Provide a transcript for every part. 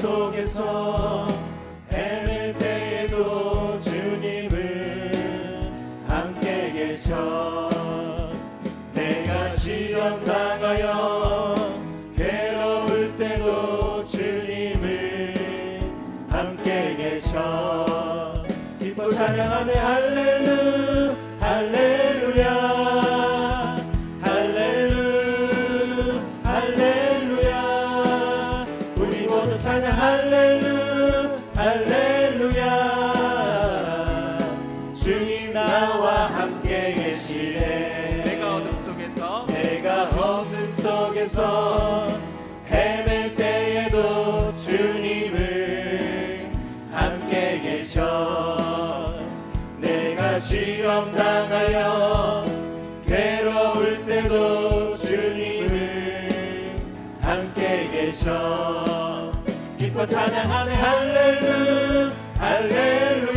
속에서 안에서 기뻐 찬양하네. 할렐루 할렐루.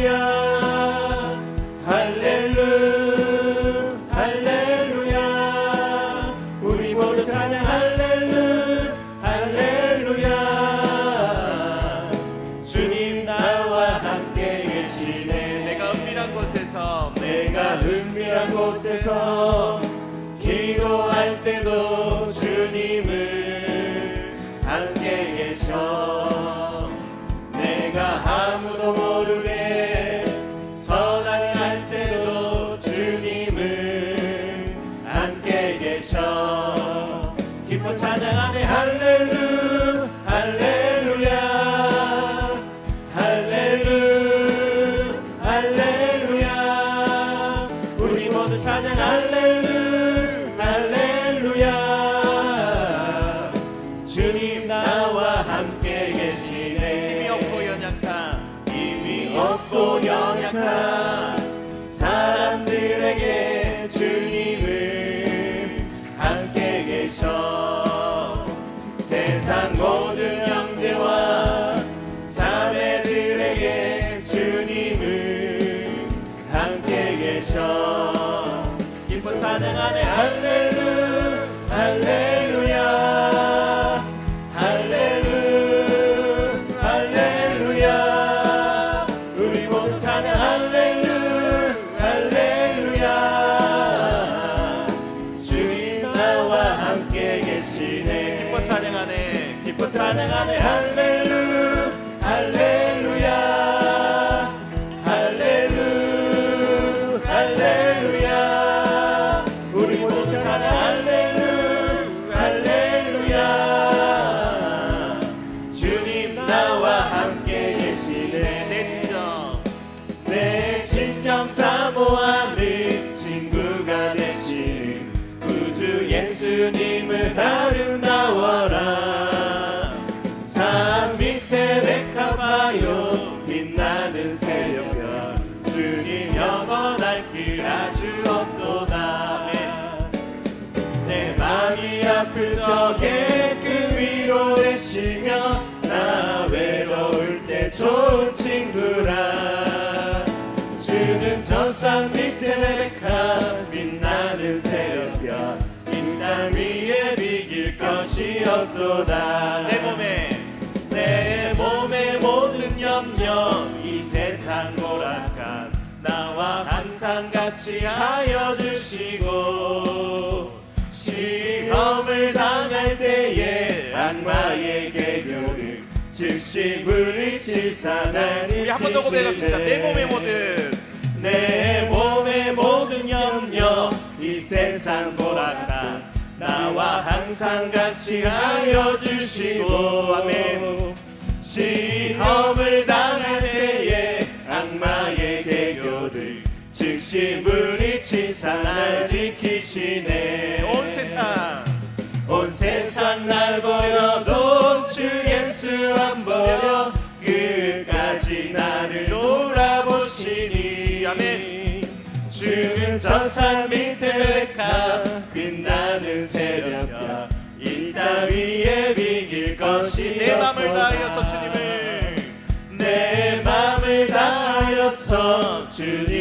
주옵도다 내 마음이 아플 적에 그 위로 되시며 나 외로울 때 좋은 친구라. 주는 전상 네 밑에 메카 빛나는 새벽 이 땅 위에 비길 것이 없도다. 내 몸에 같이 하여 주시고 시험을 당할 때에 악마의 계교를 즉시 물리칠 사나니, 우리 한 번 더 고백합시다. 내 몸의 모든. 내 몸의 모든 염려 이 세상 보라다. 나와 항상 같이 하여 주시고. 아멘. 시험을 당할 때 신분이 지산을 지키시네. 온 세상. 온 세상 날 버려도 주 예수 안 버려. 끝까지 나를 돌아보시니. 아멘. 주는 저 산 밑에 가. 빛나는 새벽과 이 땅 위에 비길 것이 내 맘을 다하여서 주님을. 내 맘을 다하여서 주님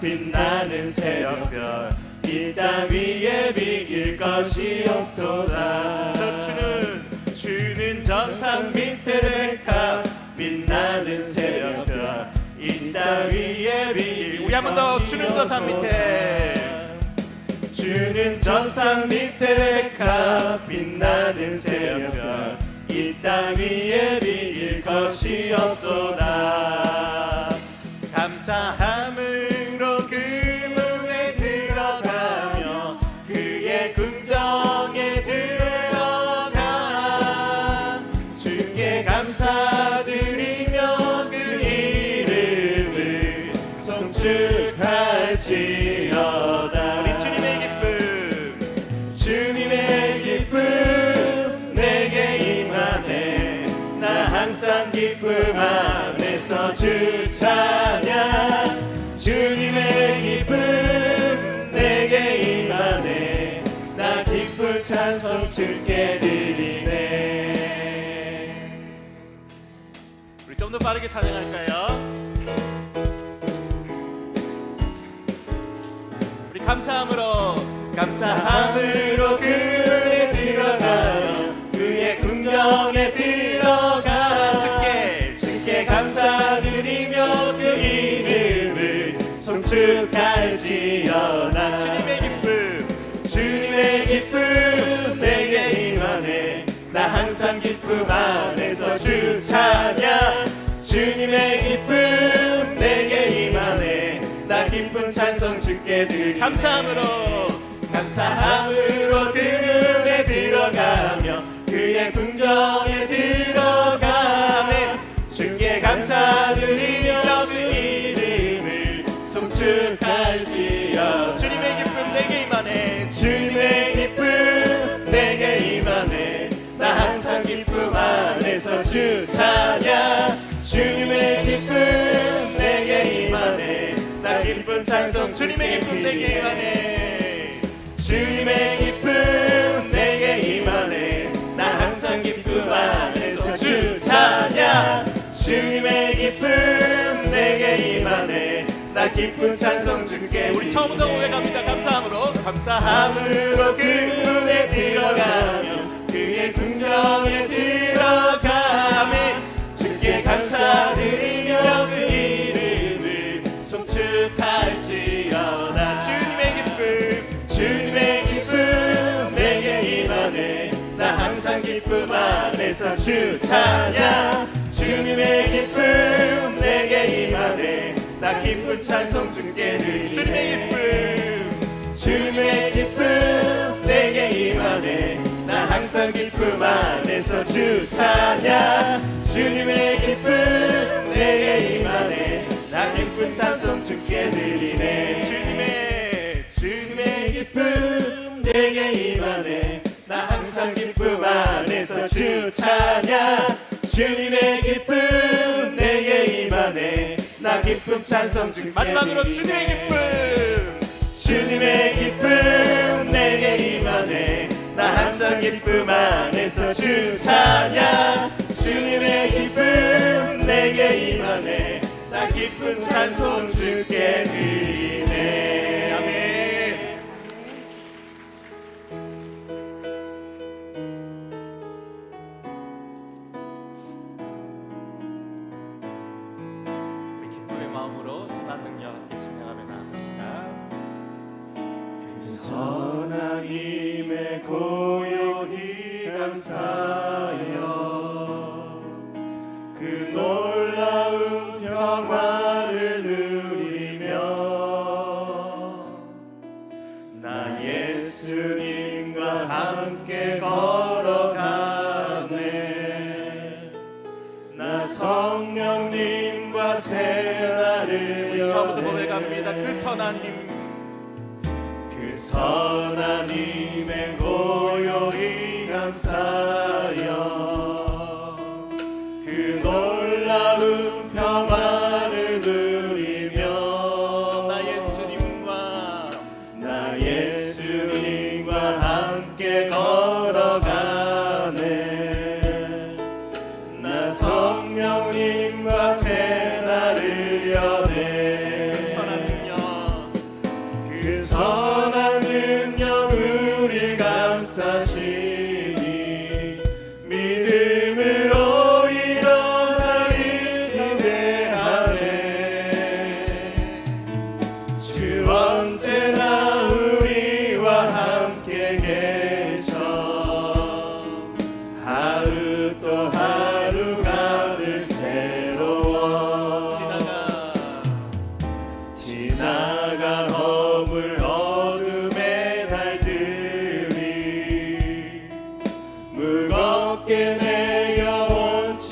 빛나는 새벽별 이 땅 위에 비길 것이 없도다. 저 주는 주는 저산 밑에 백합 빛나는 새벽별 이 땅 위에 비길 우리 한 번 더 주는 저산 밑에. 주는 전산 밑에 백합 빛나는 새벽별 이 땅 위에 비길 것이 없도다. 감사함 주 찬양 주님의 기쁨 내게 임하네. 나 기쁜 찬송 주께 드리네. 우리 좀 더 빠르게 찬양할까요? 우리 감사함으로 감사함으로 그 송축할지어다 주님의 기쁨 주님의 기쁨 내게 임하네. 나 항상 기쁨 안에서 주 찬양. 주님의 기쁨 내게 임하네. 나 기쁜 찬송 주께 드리 감사함으로. 감사함으로 그 은에 들어가며 그의 궁정에 들 기쁨 안에서 주 찬양. 주님의 기쁨 내게 임하네. 나 기쁜 찬송 주님의 기쁨 내게 임하네. 주님의 기쁨 내게 임하네. 나 항상 기쁨 안에서 주 찬양. 주님의 기쁨 내게 임하네. 나 기쁜 찬송 주께 우리 처음부터 고백합니다. 감사함으로 감사함으로 그 문에 들어가며 궁정에 들어가매 주께 감사드리며 그 이름을 송축할지어다. 주님의 기쁨. 주님의 기쁨. 내게 임하네 나 항상 기쁨 안에서 주 찬양. 주님의 기쁨. 내게 임하네 나 기쁜 찬송 주께 드리네. 주님의 기쁨. 주님의 기쁨. 내게 임하네 나 항상 기쁨 안에서 주 찬양 주님의 기쁨 내게 임하네. 나 기쁜 찬송 주께 드리네. 주님의 주님의 기쁨 내게 임하네. 나 항상 기쁨 안에서 주 찬양 주님의 기쁨 내게 임하네. 나 기쁜 찬송 주께 마지막으로. 주님의 기쁨. 주님의 기쁨 항상 기쁨 안에서 주 찬양. 주님의 기쁨 내게 임하네. 나 기쁜 찬송 주께 드리네. 아멘. 우리 기쁨의 마음으로 선한 능력 함께 처음부터. 고백합니다 그힘그 힘에 고요히 감사 우리 감사시.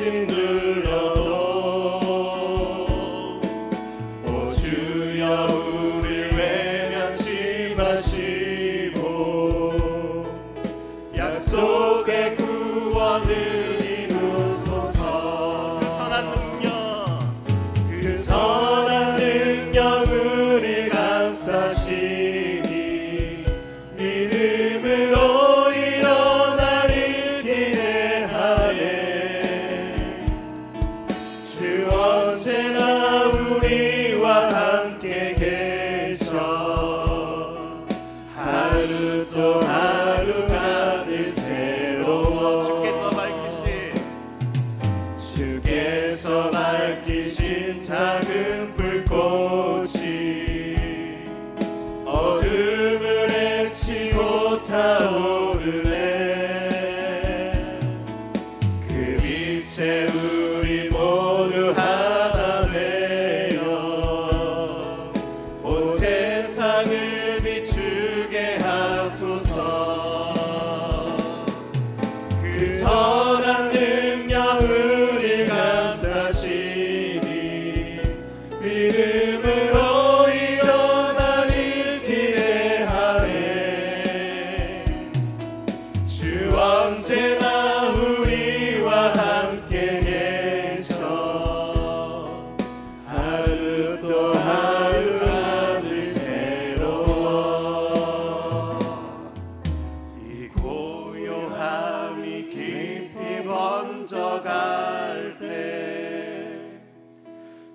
sin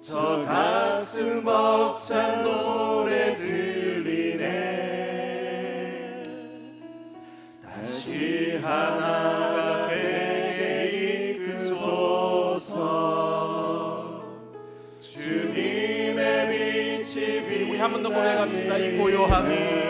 저 가슴 벅찬 노래 들리네. 다시 하나가 되게 이끌소서. 주님의 빛이 우리 한 번 더 고백합시다. 이 고요함이.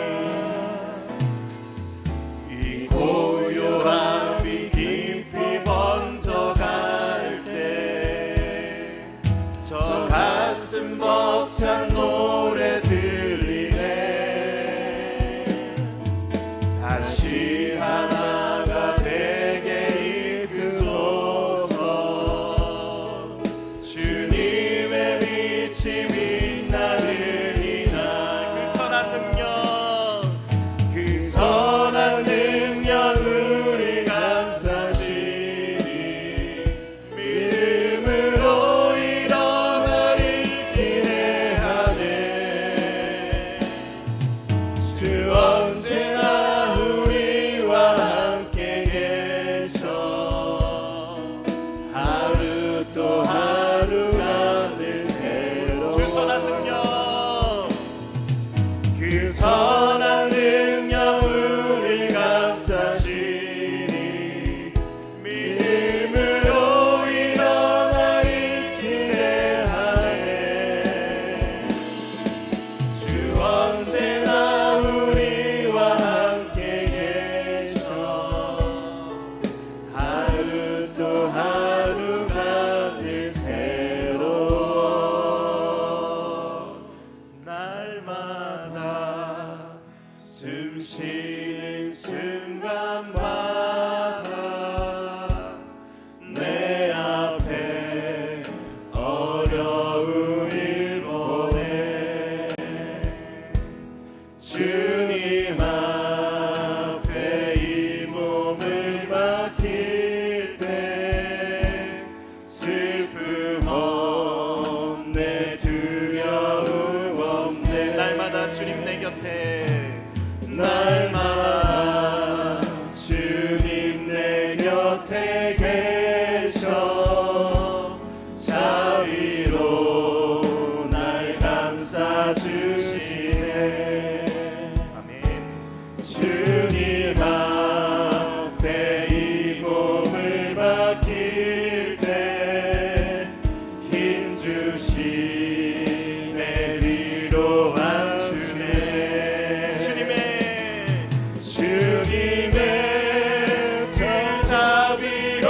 be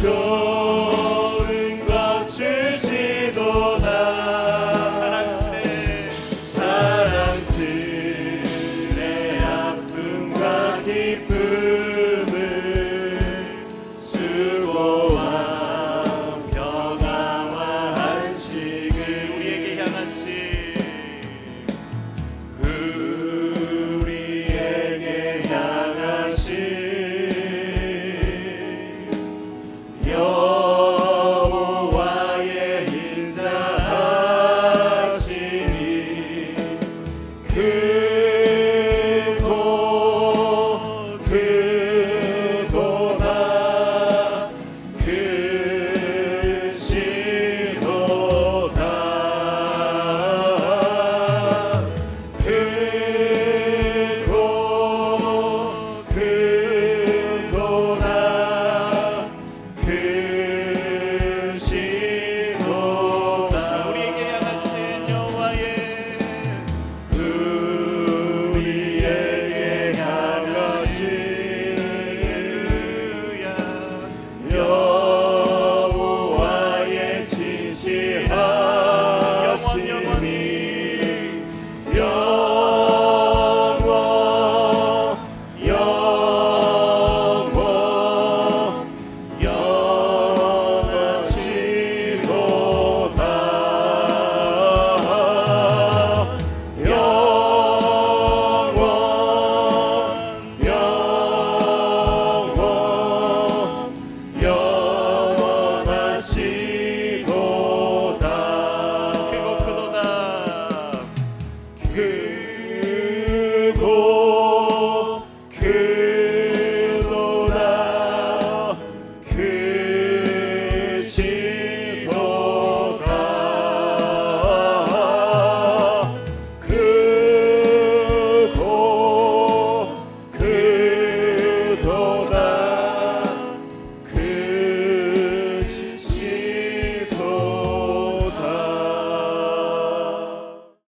joy.